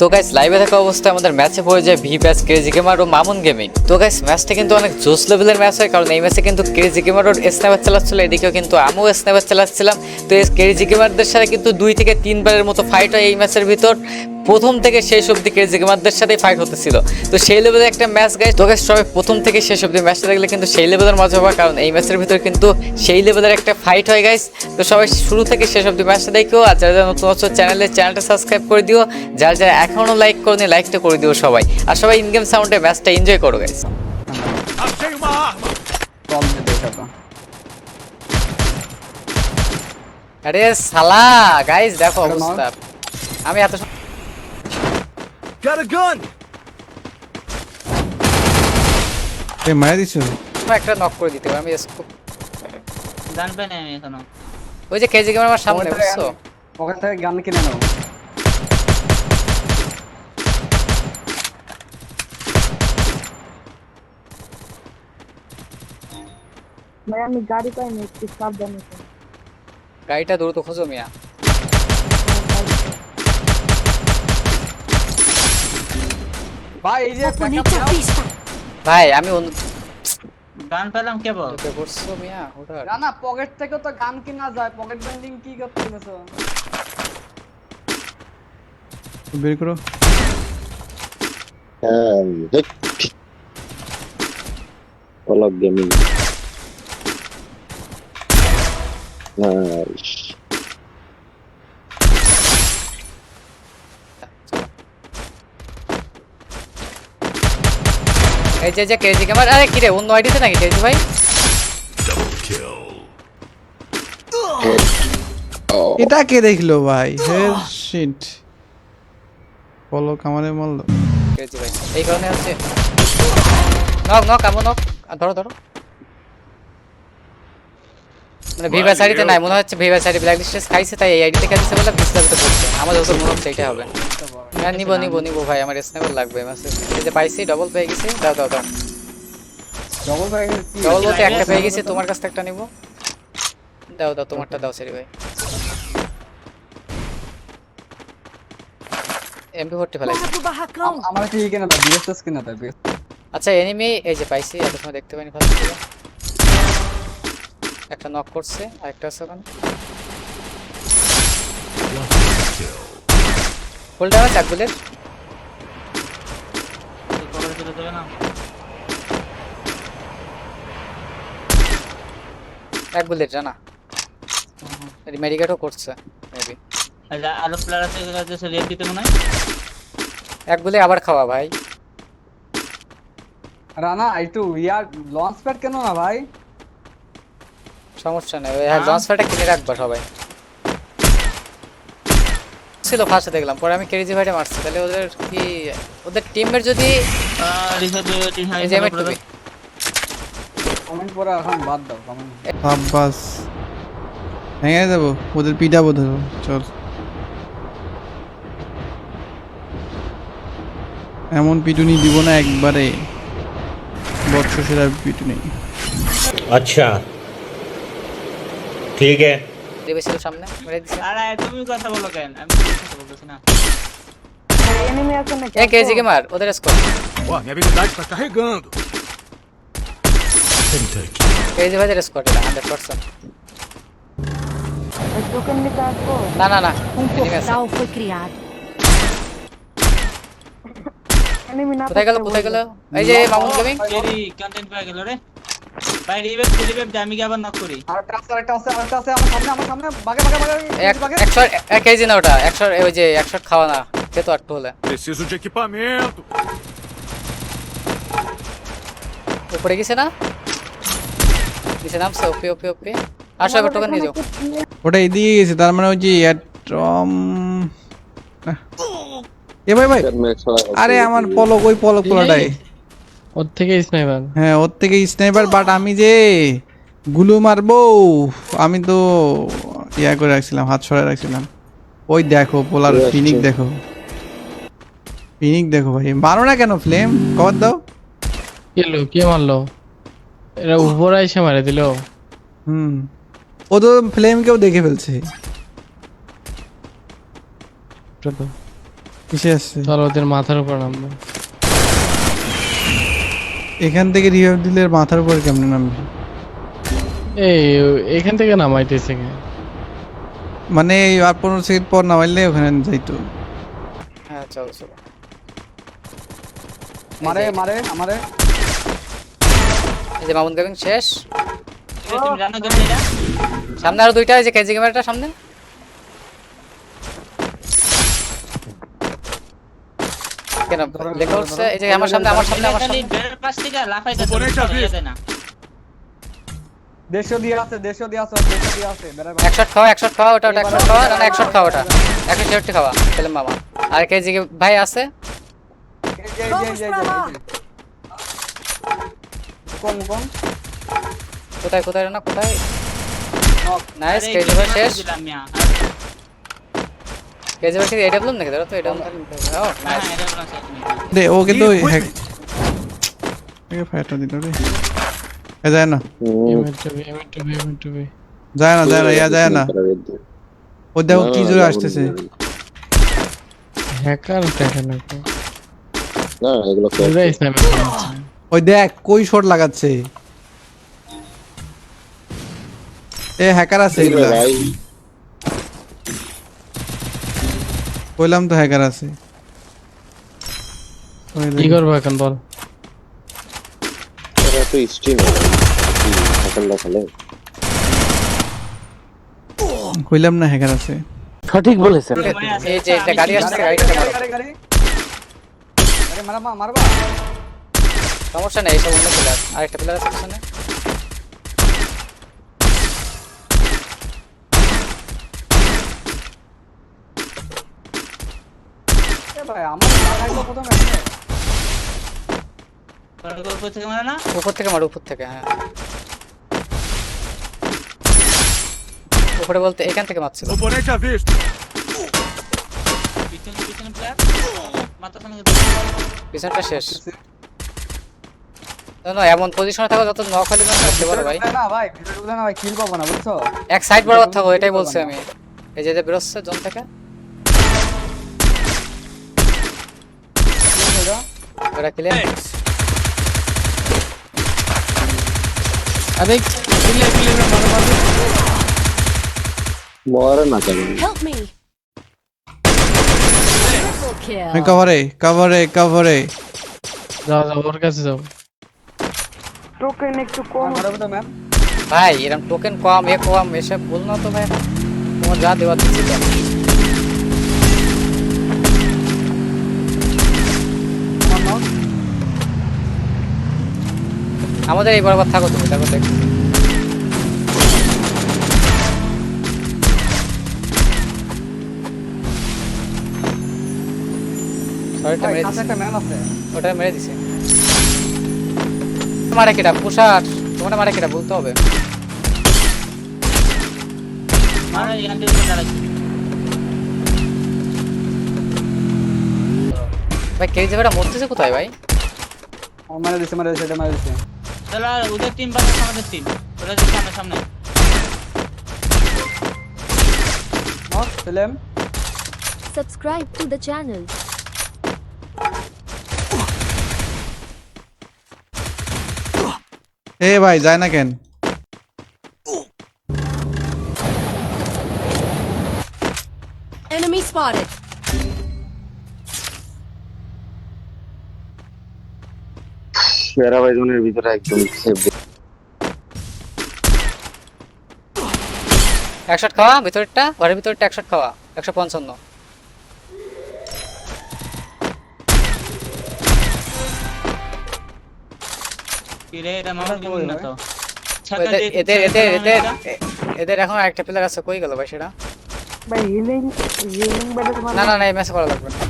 তো গাইস লাইভে থাকা অবস্থায় আমাদের ম্যাচে পড়ে যায় ভি ব্যাস ক্রেজি গেমার ও মামুন গেমিং তো গাইস ম্যাচটা কিন্তু অনেক জোস লেভেলের ম্যাচ হয়, কারণ এই ম্যাচে কিন্তু ক্রেজি গেমার ওর স্ন্যাপার চালাচ্ছিল, এদিকেও কিন্তু আমিও স্ন্যাপার চালাচ্ছিলাম। তো এই ক্রেজি গেমারদের সাথে কিন্তু দুই থেকে তিনবারের মতো ফাইট হয় এই ম্যাচের ভিতর। প্রথম থেকে শেষ অব্দি ক্রেজি গেমারদের সাথেই ফাইট হতেছিল। তো সেই লেভেলের একটা ম্যাচ গাইস তো গাইস সবাই প্রথম থেকে শেষ অব্দি ম্যাচটা দেখলে কিন্তু সেই লেভেলের মজা হবে কারণ এই ম্যাচের ভিতরে কিন্তু সেই লেভেলের একটা ফাইট হয় গাইস তো সবাই শুরু থেকে শেষ অব্দি ম্যাচটা দেখো আর যারা যারা নতুন হচ্ছে চ্যানেলে চ্যানেলটা সাবস্ক্রাইব করে দিও। যারা যারা এখনও লাইক করনি লাইকটা করে দিও সবাই। আর সবাই ইন গেম সাউন্ডে ম্যাচটা এনজয় করো তো আরে সালা গাইস দেখো অবস্থা। আমি এত Got a gun! এ মারা দিছো? একটা নক করে দিতে আমি স্কোপ গান পাই না আমি এখনও। ওই যে কেজি গেমার আমার সামনে ওখান থেকে বুঝছ? গান- ওখান থেকে গান কিনে নাও। ভাই আমি গাড়ি পাইনি একটু সাবধানে। থাকো। গাড়িটা দ্রুত খোঁজো মিয়া। ভাই এই যে। ভাই আমি অন্য গান পেলাম কেবল পড়ছো মিয়া ওটা না না পকেট থেকে তো গান কিনা যায় পকেট ব্যান্ডিং কি করতে গেছো বের করো Olog gaming. Nice. এই যে যে কেজি গেমার আরে কি রে অন্য আইডিতে নাকি কেজি ভাই? এটা কে দেখল ভাই? হে শিট বলো কামারে মারলো। কেজি ভাই এই কারণে হচ্ছে নক নক আমো নক। ধরো ধরো। মানে ভিভা সাইডিতে নাই মনে হচ্ছে ভিভা সাইডে ব্ল্যাক লিস্টে খাইছে তাই এই আইডিতে খাইছে বলে করছে আমার যত মনে হচ্ছে এটাই হবে। হ্যাঁ নিবো নিবো নিবো ভাই আমার স্ন্যাপের লাগবে মাসে। এই যে পাইছি ডবল পেয়ে গেছি। দাও দাও দাও। ডবল ভাই ডবল বলতে একটা পেয়ে গেছি তোমার কাছ থেকে একটা নিবো। দাও দাও তোমারটা দাও সেরি ভাই। এমপি ফোরটি ফেলাইছি আমার কি কিনা দাও বিএসএস কিনা দাও আচ্ছা এনিমি এই যে পাইছি এত সময় দেখতে পাইনি ফার্স্ট একটা নক করছে আর একটা আছে ওখানে ফুল ড্যামেজ এক বুলেট এক বুলেট জানা? মেডিকেটও করছে মেবি আর প্লেয়ার আছে এগুলো যে রেড দিতে মনে হয় এক বুলে আবার খাওয়া ভাই। রানা একটু ইয়ার লঞ্চ প্যাড কেন না ভাই? সমস্যা নেই লঞ্চ প্যাডটা কিনে রাখবা সবাই। মারছিল ফার্স্টে দেখলাম পরে আমি কেরিজি ভাইটা মারছি। তাহলে ওদের কি ওদের টিমের যদি কমেন্ট পড়া এখন বাদ দাও কমেন্ট আব্বাস ওদের পিটাবো ধরো চল। এমন পিটুনি দিব না একবারে বৎস সেরা পিটুনি। আচ্ছা। ঠিক আছে। ছিল সামনে মেরে দিছে। আরে তুমি কথা বলো কেন? আমি কথা বলতেছি না। এনিমি আছে নাকি? এ কেজি গেমার ওদের score Ó, minha habilidade tá carregando. KG ভাইদের স্কোর এটা হান্ড্রেড পার্সেন্ট টোকেন নিতে আসব? না না না। Um enemy আছে। portal foi criado. কোথায় গেল কোথায় গেল? এই যে মামুন গেমিং কেরি কন্টেন্ট পেয়ে গেল রে। ভাই রিভেভ রিভেভ আমি কি আবার নক করি। আরেকটা আছে আরেকটা আছে আরেকটা আছে আমার সামনে আমার সামনে বাগে বাগে বাগে এক বাগে একশো এক কেজি না ওটা একশো ওই যে একশো খাওয়া না সে তো আটটু হলে। Preciso de equipamento. উপরে গেছে না? নিচে নামছে ওপি ওপি ওপি আসো এবার টোকেন নিয়ে যাও। ওটা এদিকে গেছে তার মানে ওই যে অ্যাটম এ ভাই ভাই। আরে আমার পলক ওই পলক পোলাটাই ওর থেকে স্নাইপার। হ্যাঁ ওর থেকে স্নাইপার বাট আমি যে গুলো মারবো আমি তো ইয়া করে রাখছিলাম হাত সরাই রাখছিলাম। ওই দেখো পোলার ফিনিক দেখো। ফিনিক দেখো ভাই মারো না কেন ফ্লেম? কভার দাও। কেলো কে মারলো? এরা উপরে এসে মারে দিল। হুম। ও তো ফ্লেমকেও দেখে ফেলছে। কিসে আসছে? চলো ওদের মাথার উপর নামবো। এখান থেকে রিভাইভ দিলে মাথার উপর কেমনে নামবে? এই এখান থেকে নামাইতেছে কে? মানে এই আর পনেরো সেকেন্ড পর নামাইলে ওখানে যাইতো। হ্যাঁ চল চল। মারে মারে আমারে এই যে মামুন গেমিং শেষ। তুমি জানো এটা? সামনে আরও দুইটা এই যে কেজি ক্যামেরাটা সামনে। কেন? লেখা এই যে আমার সামনে আমার সামনে আমার সামনে। পাশ থেকে লাফাইতে না। দেড়শো দিয়ে আছে দেড়শো দিয়ে আছে দেড়শো দিয়ে আছে এক শট খাওয়া এক শট খাওয়া ওটা ওটা এক শট খাওয়া না এক শট খাওয়া ওটা। একশো ছেষট্টি খাওয়া সেলিম মামা। আর কেজি ভাই আছে? কম কম কোথায় কোথায় না কোথায়? নাইস কেজি ভাই শেষ। দিলাম মিয়া। কেজি ভাই এটা বললাম নাকি? ধরো তো এটা ও হ্যাঁ, নাইস এটা বললাম শেষ তুমি। দে ও কিন্তু হ্যাক একে ফায়ারটা দিল রে। এ যায় না। এমএন টুবি এমএন টুবি এমএন টুবি যায় না যায় না ইয়া যায় না। ও দেখো কি জোরে আসতেছে। হ্যাকার না। না এগুলো। ওই দেখ কই শট লাগাচ্ছে। এ হ্যাকার আছে এগুলা ভাই কইলাম তো হ্যাকার আছে। কি করব এখন বল। এরা তো স্ট্রিম সকালটা খেলে কইলাম না হ্যাকার আছে। আছে, এই যে একটা গাড়ি আসছে গাড়িটা মারো। গাড়ি গাড়ি আরে মারবা মারবা? সমস্যা নেই এইসব অন্য প্লেয়ার আরেকটা প্লেয়ার আছে পিছনে আমার লাগাইলো প্রথমে উপর থেকে মারে না? উপর থেকে মারো উপর থেকে হ্যাঁ। উপরে বলতে এখান থেকে মারছিল। Oponente avista. পিছনে পিছনে প্লেয়ার মাথা সামনে পিছনটা শেষ। না, না এমন পজিশনে থাকো যত নক হলে যেন থাকতে পারো ভাই। না ভাই না ভাই কিল পাবো না বুঝছ? এক সাইড বরাবর থাকো এটাই বলছি আমি। এই যে যে বেরোচ্ছে জোন থেকে। ওটা ক্লিয়ার আরে কিলে কিলে মারো মারো মরে না কেন Help me! Triple kill. কভারে কভারে কভারে যাও যাও ওর কাছে যাও টোকেন একটু কম মারবে তো ম্যাম ভাই এরকম টোকেন কম এ কম এসব বল না তো ভাই তোমার যা দেওয়ার দিচ্ছি আমাদের এই বরাবর থাকো তুমি দেখো দেখ ওটা মেরে দিছে। মারে কিটা? পুষার। তোমার মারে কিটা? বলতে হবে। থেকে ভাই কেজি ভাইটা মরতেছে কোথায় ভাই? ও মারে দিছে মারে দিছে এটা মারে দিছে। তাহলে আর ওদের টিম বাদে আমাদের টিম ওরা যে সামনে সামনে নক সেলেম Subscribe to the channel. এ ভাই যায় না কেন Enemy spotted. ভাই জোনের ভিতরে একদম সেফ এক শট খাওয়া ভিতরটা ঘরের ভিতরটা এক শট খাওয়া একশো পঞ্চান্ন। এদের এদের এদের এদের এখন আরেকটা প্লেয়ার আছে কই গেল ভাই সেটা? ভাই হিলিং হিলিং না না না এই ম্যাচে করা লাগবে না।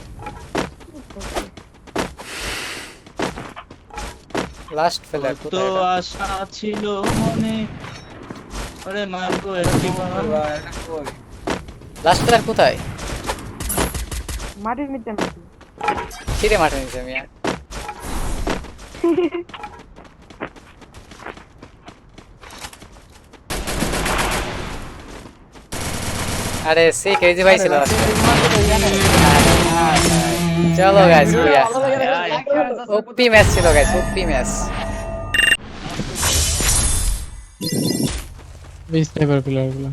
লাস্ট প্লেয়ার তো আশা ছিল মনে? ওরে মাগো এটা কি বলব? লাস্ট প্লেয়ার কোথায়? মাটির নিচে নাকি? ছিঁড়ে মাঠে নিচে আমি আরে সে কেজি ভাই ছিল। চলো গাইস ওপি ম্যাচ ছিল গাইস ওপি ম্যাচ। স্নাইপার প্লেয়ারগুলো।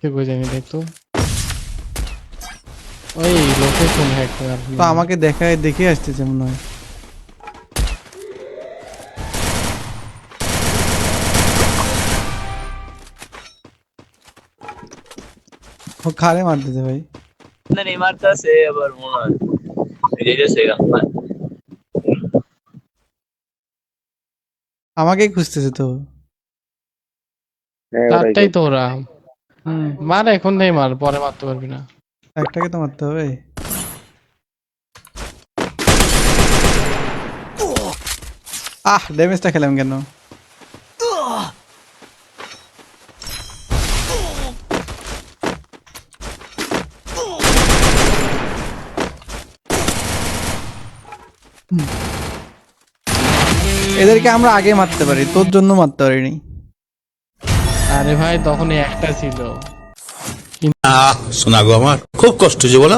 কে বোঝানি দেখতো ওই লোকেশন হ্যাক তো আমাকে দেখায় দেখে আসতেছে মনে হয়। খারে মারতেছে ভাই। মারতেছে আবার মনে হয় আমাকেই খুঁজতেছে তো চারটাই তো ওরা মার এখন নেই মার পরে মারতে পারবি না একটাকে তো মারতে হবে আহ ড্যামেজটা খেলাম কেন এদেরকে আমরা আগে মারতে পারি তোর জন্য মারতে পারিনি। আরে ভাই তখন একটা ছিল। শোনা গো আমার। খুব কষ্ট যে বলো।